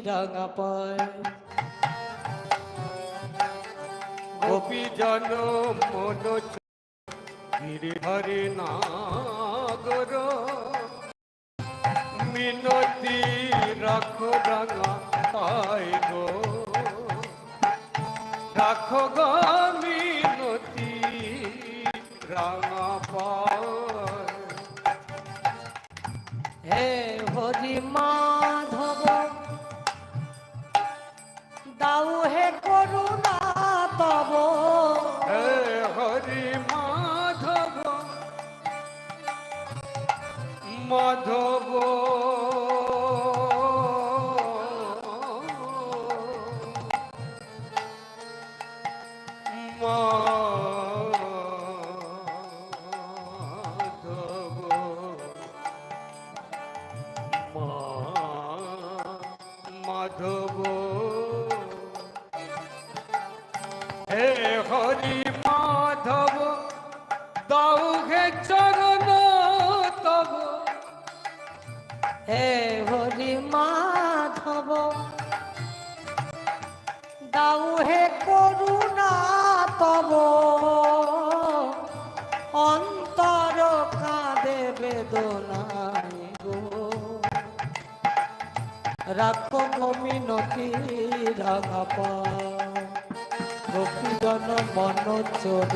রাঙা পায়। গোপী জন মন ধীরে নাগর। মিনতি রাখো রাঙা পাই গো। রাখো গো মিনতি রাঙা পাই হে হরি মাধব দাও হে করুণা তব। হরি মাধব। মাধব করুণা তব অন্তর কাঁদে বেদনায় গো। রাখো গমিনতি রাঘাপা গোপীজন মন চোর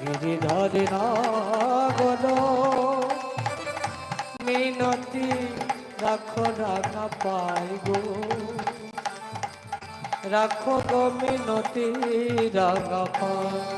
গিরিধরি নগর মিনতি রাখো রাখা পাই গো। রাখো গো মিনতি রাখা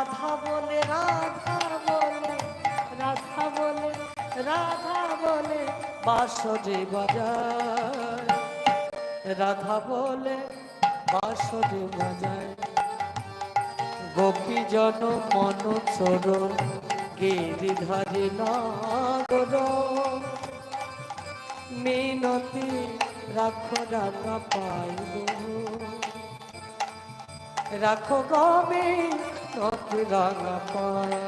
রাধা বলে রাধা বলে রাধা বলে রাধা বলে, বাঁশরি বাজায়। রাধা বলে, বাঁশরি বাজায়। গোপী জন মন চোর গিরিধারী নগর। মিনতি রাখো, রাখা পাইব। রাখো গমে রাঙা পায়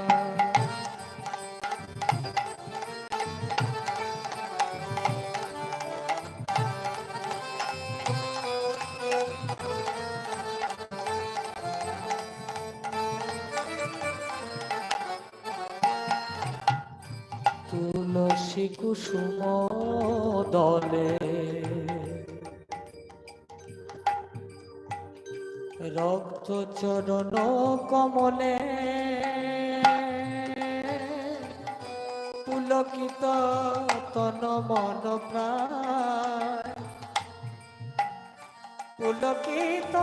তুলসী কুসুম দলে চরণ কমলে। পুলকিত তন মন প্রায়। পুলকিত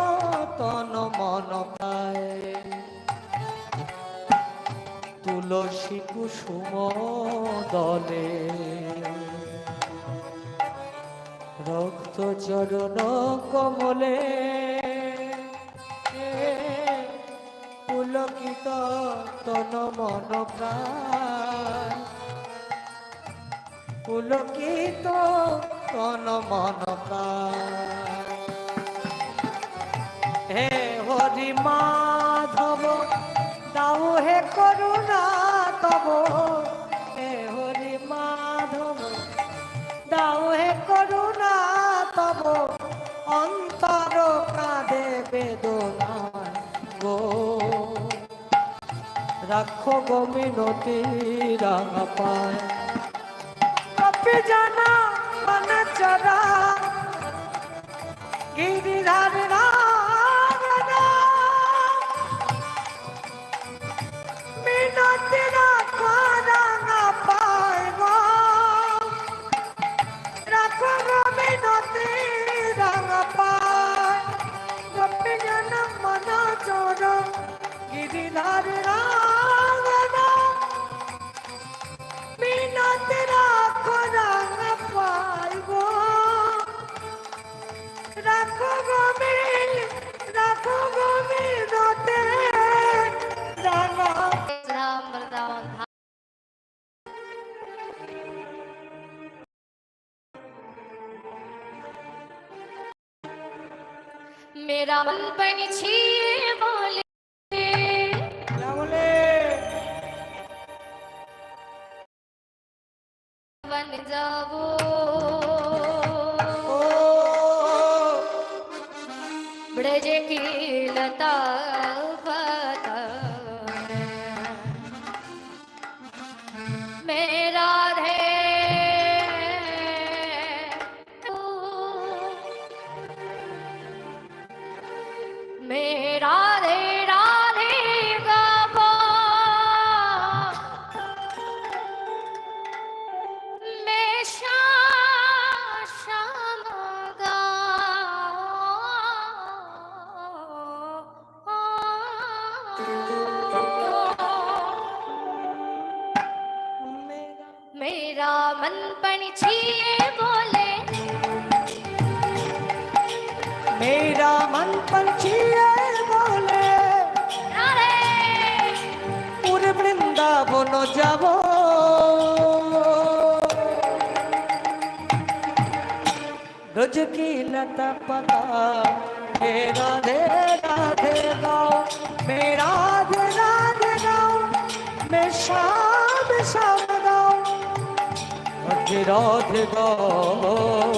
তন মন প্রায়। তুলসী কুসুম দলে। রক্ত চরণ কমলে। তন মন প্রাণ পুলকিত তন মন প্রাণ হে হরি রাখো গো মিনতি রাঙা পায়। কপি জানা মানে চরা গিরিধার রাম রাখো গোবিল রাখো গোবিল দতে জানো রাম বৃন্দাবন मेरा मन बन छे बोले क्या बोले बन जाओ me. तुझकी लत पता हे दे राधे गाओ। मेरा राधे गाओ। मैं शाम शाम गाओ। मुझे राधे गाओ।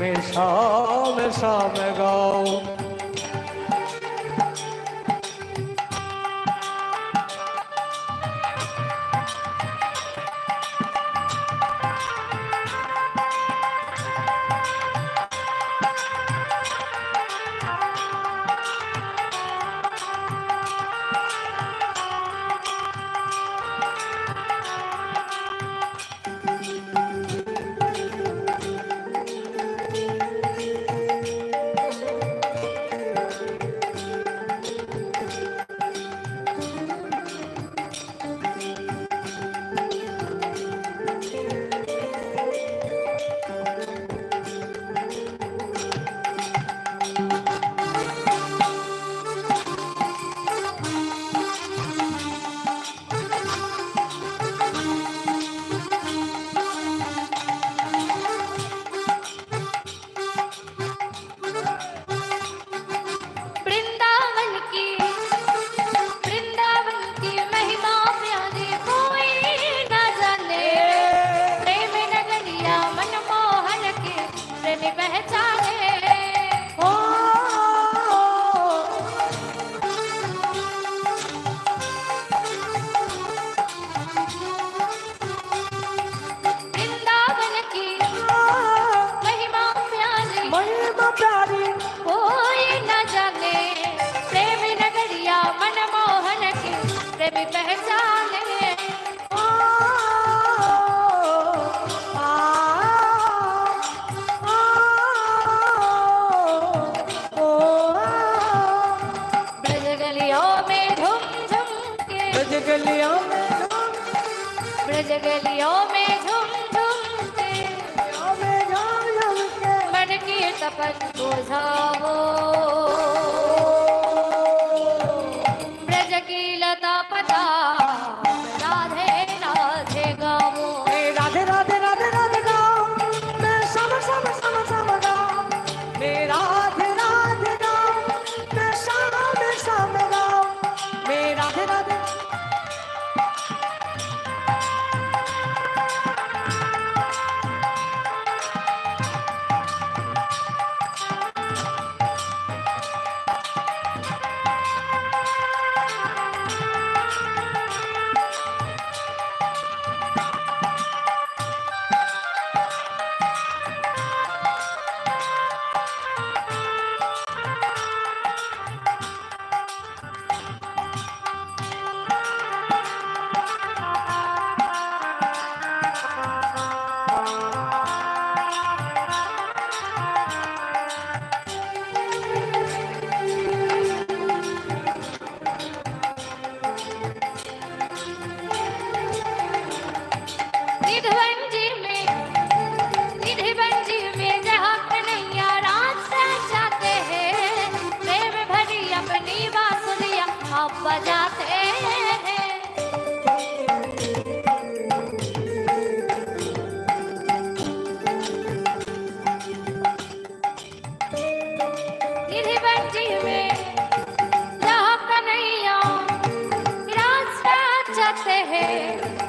मैं शाम शाम गाओ।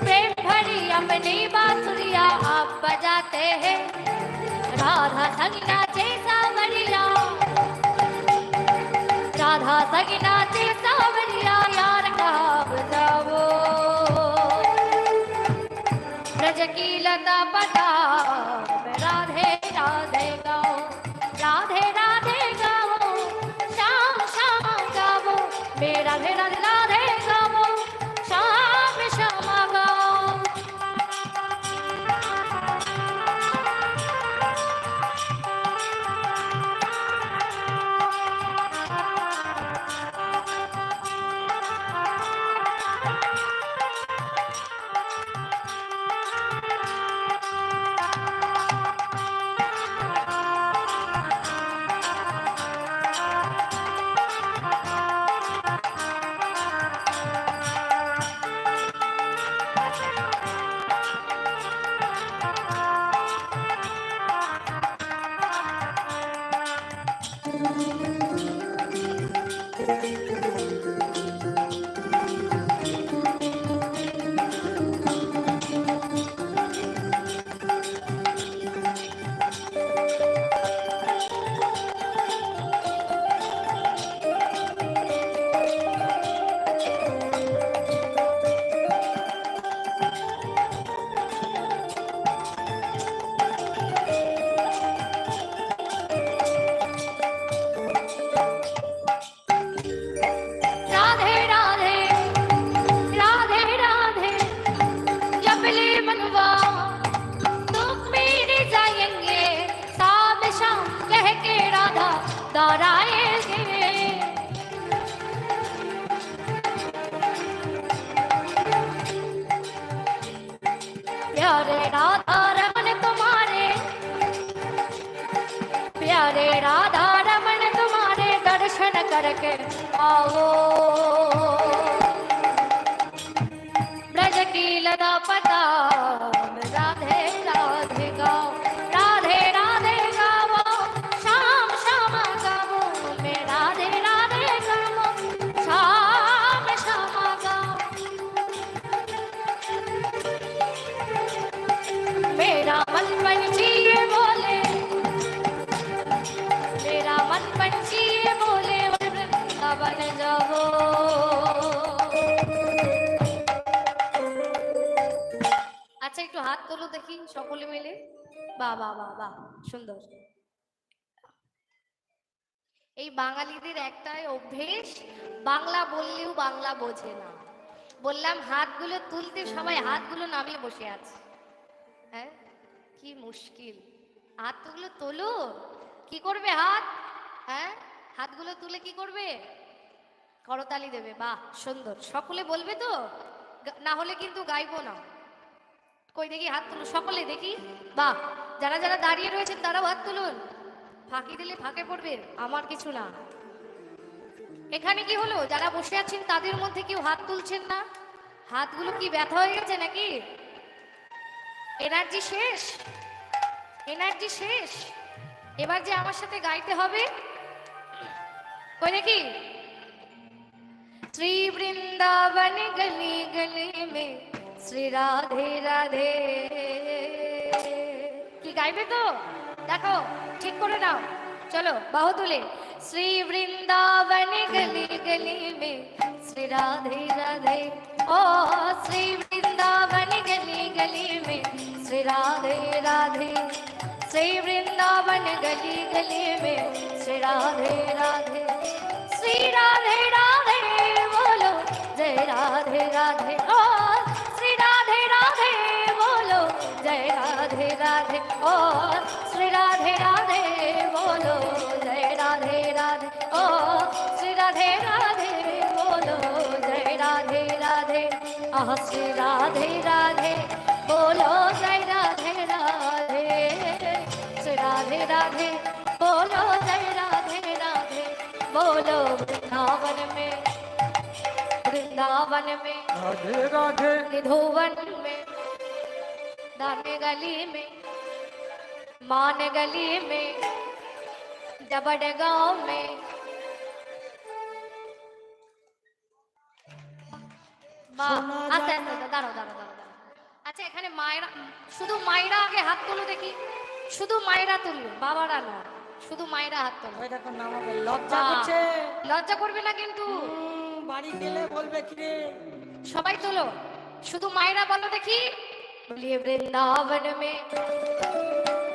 प्रेम भरी अपनी आप बजाते हैं। राधा संगना चे राधा संगना चे सावरिया यार कहा बजाओ की लता なるほど。प्यारे राधा रमन तुम्हारे, प्यारे राधा रमन तुम्हारे दर्शन करके आओ। ब्रज की लदा पता সকলে মিলে? বাহ বাহ বাহ বাহ, সুন্দর। এই বাঙালিদের একটাই অভ্যেস, বাংলা বললেও বাংলা বোঝে না। বললাম, হাতগুলো তুলতে সবাই হাতগুলো নামিয়ে বসে আছে। হ্যাঁ? কি মুশকিল। হাতগুলো তোলো, কি করবে হাত? হ্যাঁ? হাতগুলো তুলে কি করবে? করতালি দেবে, বাহ, সুন্দর। সকলে বলবে তো? না হলে কিন্তু গাইবো না। কই দেখি, হাত তুলুন, সকলে দেখি। বাহ, যারা যারা দাঁড়িয়ে রয়েছেন, তারাও হাত তুলুন। ফাঁকি দিলে ফাঁকে পড়বে, আমার কিছু না। এখানে কি হলো? যারা বসে আছেন, তাদের মধ্যে কেউ হাত তুলছেন না? হাতগুলো কি ব্যথা হয়ে গেছে নাকি? এনার্জি শেষ? এনার্জি শেষ? এবার যে আমার সাথে গাইতে হবে? কই দেখি? শ্রী বৃন্দাবন গলি গলি মে শ্রী রাধে রাধে। কি গাইবে তো? দেখো, ঠিক করে নাও। চলো, বাহু তুলে। শ্রী বৃন্দাবন গলি গলি মে, শ্রী রাধে রাধে। ও শ্রী বৃন্দাবন গলি গলি মে, শ্রী রাধে রাধে। শ্রী বৃন্দাবন গলি গলি মে, শ্রী রাধে রাধে। শ্রী রাধে রাধে, বলো, জয় রাধে রাধে। ও श्री राधे राधे बोलो जय राधे राधे। ओ श्री राधे राधे बोलो जय राधे राधे। आह श्री राधे राधे बोलो जय राधे राधे। श्री राधे राधे बोलो जय राधे राधे। बोलो वृंदावन में वृंदावन में राधे राधे। निधुवन में दाने गली में मान गली में डबड गांव में বাহ শোনা আস্তে যায় আস্তে না। আস্তে, দাঁড়াও দাঁড়াও দাঁড়াও দাঁড়াও। আচ্ছা এখানে মায়েরা শুধু মায়েরা আগে হাত তোলো দেখি শুধু মায়েরা তুলবে বাবারা নয় শুধু মায়েরা হাত তোলো ওই দেখো নামাবে লজ্জা বাহ। করছে লজ্জা করবে না কিন্তু হুম, বাড়ি গেলে বলবে কি রে সবাই তোলো শুধু মায়েরা বলো দেখি বলিয়ে বৃন্দাবন মে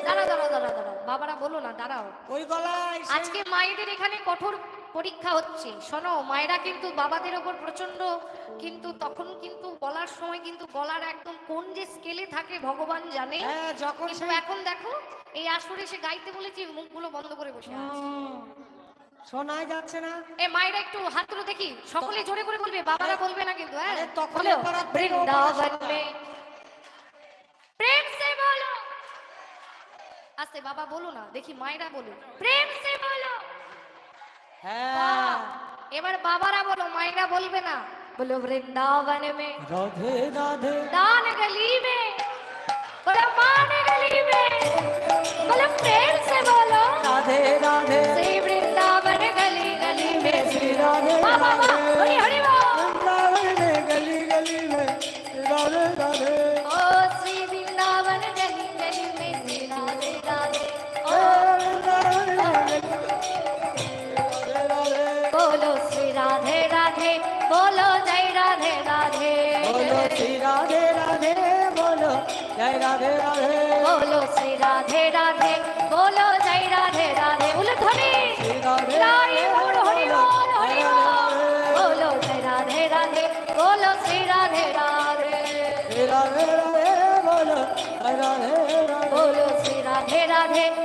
দাঁড়াও দাঁড়াও দাঁড়াও দাঁড়াও। বাবারা বলো না দাঁড়াও। ওই গলায় আজকে মায়েদের এখানে কঠোর পরীক্ষা হচ্ছে। শোনো মায়েরা কিন্তু বাবাদের ওপর প্রচণ্ড কিন্তু তখন কিন্তু বলার সময় কিন্তু গলার একদম কোন যে স্কেলে থাকে ভগবান জানে। হ্যাঁ যখন এখন দেখো এই আসরে এসে গাইতে বলেছি মুখগুলো বন্ধ করে বসে আছে। শোনাই যাচ্ছে না। এ মায়েরা একটু হাত তুলে দেখি। সকলে জোরে করে বলবে বাবারা বলবে না কিন্তু হ্যাঁ। তখন বৃন্দাবন। মে প্রেম সে আস্তে বাবা বলো না দেখি মায়েরা বলো। প্রেম সে বলো। হ্যাঁ। এবার বাবারা বলো মায়েরা বলবে না। বলো বৃন্দাবন মে রাধে রাধে। দান গলি মে বলো মান গলি মে। বলো প্রেম সে বলো। রাধে রাধে। বলো শ্রী রাধে রাধে বলো জয় রাধে রাধে বলো শ্রী রাধে রাধে বলো জয় রাধে রাধে বলো শ্রী রাধে রাধে বলো জয় রাধে রাধে বলো জয় রাধে রাধে বলো শ্রী রাধে রাধে রাধে রাধে বলো রাধে শ্রী রাধে রাধে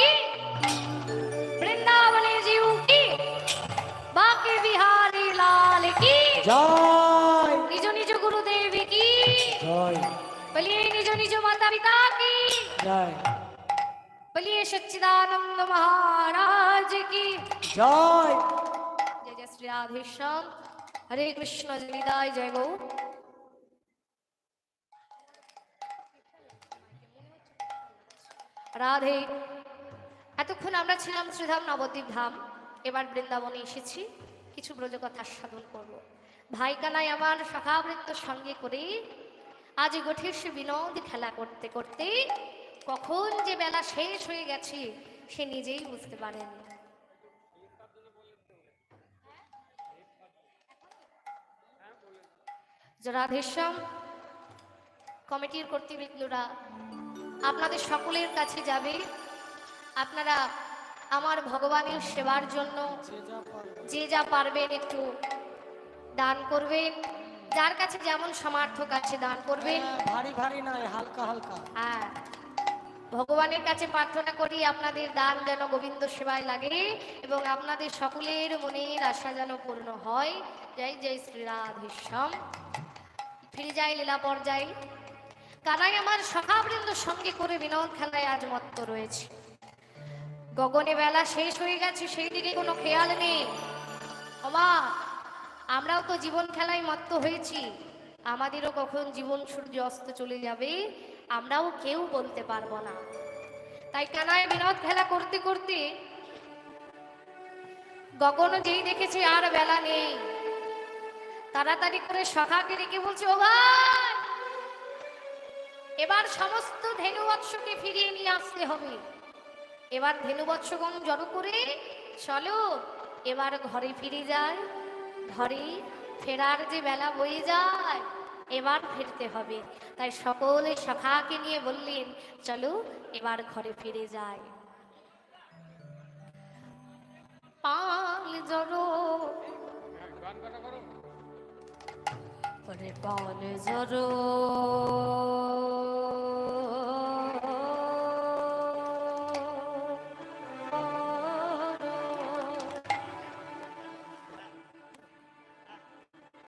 की वृंदावन जीव की बाकी बिहारी लाल की जय निज निज गुरुदेव की जय बलिए निज निज माता पिता की जय बलिए सच्चिदानंद महाराज की जय जय जय श्री राधेश्याम हरे कृष्ण जलिदाय जय गौ राधे এতক্ষণ আমরা ছিলাম শ্রীধাম নবদ্বীপ ধাম। এবার বৃন্দাবনে এসেছি, কিছু ব্রজকথা সাধন করব। ভাই কানাই আমার সখাবৃত্ত সঙ্গে করে আজ গোঠের সে বিনোদ খেলা করতে করতে কখন যে বেলা শেষ হয়ে গেছে সে নিজেই বুঝতে পারেনি। যে রাধেশ্যাম কমিটির কর্তৃবৃন্দরা আপনাদের সকলের কাছে যাবে। আপনারা আমার ভগবানের সেবার জন্য যে যা পারবেন একটু দান করবেন। যার কাছে যেমন সমার্থক আছে দান করবেন। ভারী ভারী নয় হালকা হালকা। হ্যাঁ ভগবানের কাছে প্রার্থনা করি আপনাদের দান যেন গোবিন্দ সেবায় লাগে এবং আপনাদের সকলের মনের আশা যেন পূর্ণ হয়। জয় জয় শ্রী রাধেশ্যাম ফিরে যাই লীলা পর্যায়ে। কানাই আমার সখাবৃন্দ সঙ্গে করে বিনোদ খেলায় আজ মত্ত রয়েছে। গগনে বেলা শেষ হয়ে গেছে, সেই দিকে কোনো খেয়াল নেই। অমা আমরাও তো জীবন খেলায় মত্ত হয়েছি। আমাদেরও কখন জীবন সূর্য অস্ত চলে যাবে, আমরাও কেউ বলতে পারব না। তাই কানায় বিনোদ খেলা করতে করতে গগন যেই দেখেছে, আর বেলা নেই। তাড়াতাড়ি করে সখাকে ডেকে বলছে, ও ভাই, এবার সমস্ত ধেনু বৎসকে ফিরিয়ে নিয়ে আসতে হবে। এবার ধেনু বৎসগণ জড়ো করে চলো, এবার ঘরে ফিরে যায় ঘরে ফেরার যে বেলা বয়ে যায়, এবার ফিরতে হবে। তাই সকলে সখাকে নিয়ে বললেন, চলো এবার ঘরে ফিরে যায় পাল জড়ো পাল জড়ো